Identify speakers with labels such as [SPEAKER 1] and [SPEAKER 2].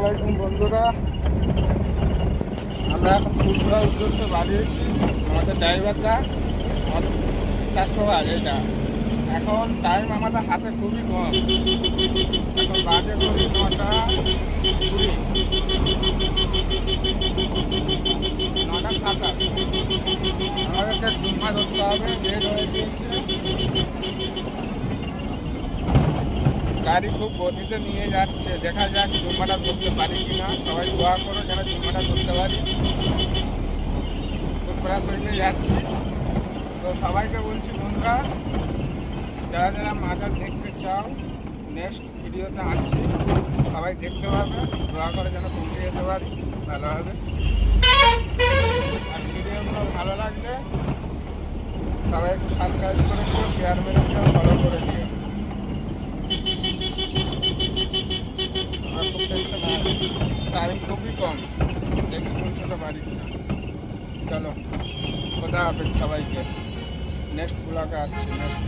[SPEAKER 1] আলাইকুম বন্ধুরা। আমরা এখন ফুলপুরা উদ্দেশ্যে বাড়িয়েছি আমাদের ড্রাইভারটা আমাদের কাস্টমার এটা। এখন টাইম আমাদের হাতে খুবই কম। এখন বাজে করি নটা কুড়ি। নটা সাতাশ। আমাদেরকে জুম্মা ধরতে হবে লেট হয়ে গিয়েছে। গাড়ি খুব গতিতে নিয়ে যাচ্ছে। দেখা যাক জুম্মাটা ধরতে পারি কিনা। সবাই দোয়া করো যেন জুম্মাটা ধরতে পারি। ফুটপাড়া শরীরে যাচ্ছি। তো সবাইকে বলছি, বন্ধুরা, যারা যারা মাজার দেখতে চাও নেক্সট ভিডিওতে আসছি। সবাই দেখতে পাবে। দোয়া করে যেন পৌঁছে যেতে পারি। ভালো হবে। আর ভিডিওগুলো ভালো লাগলে সবাই একটু সাবস্ক্রাইব করে দিও শেয়ার মেরে দিও ফলো করে দিও। খুব টেনশন টাইম খুবই কম। দেখি পৌঁছতে পারি চলো, খোদা হাফেজ সবাইকে। নেক্সট ব্লগে আসছি। নেক্সট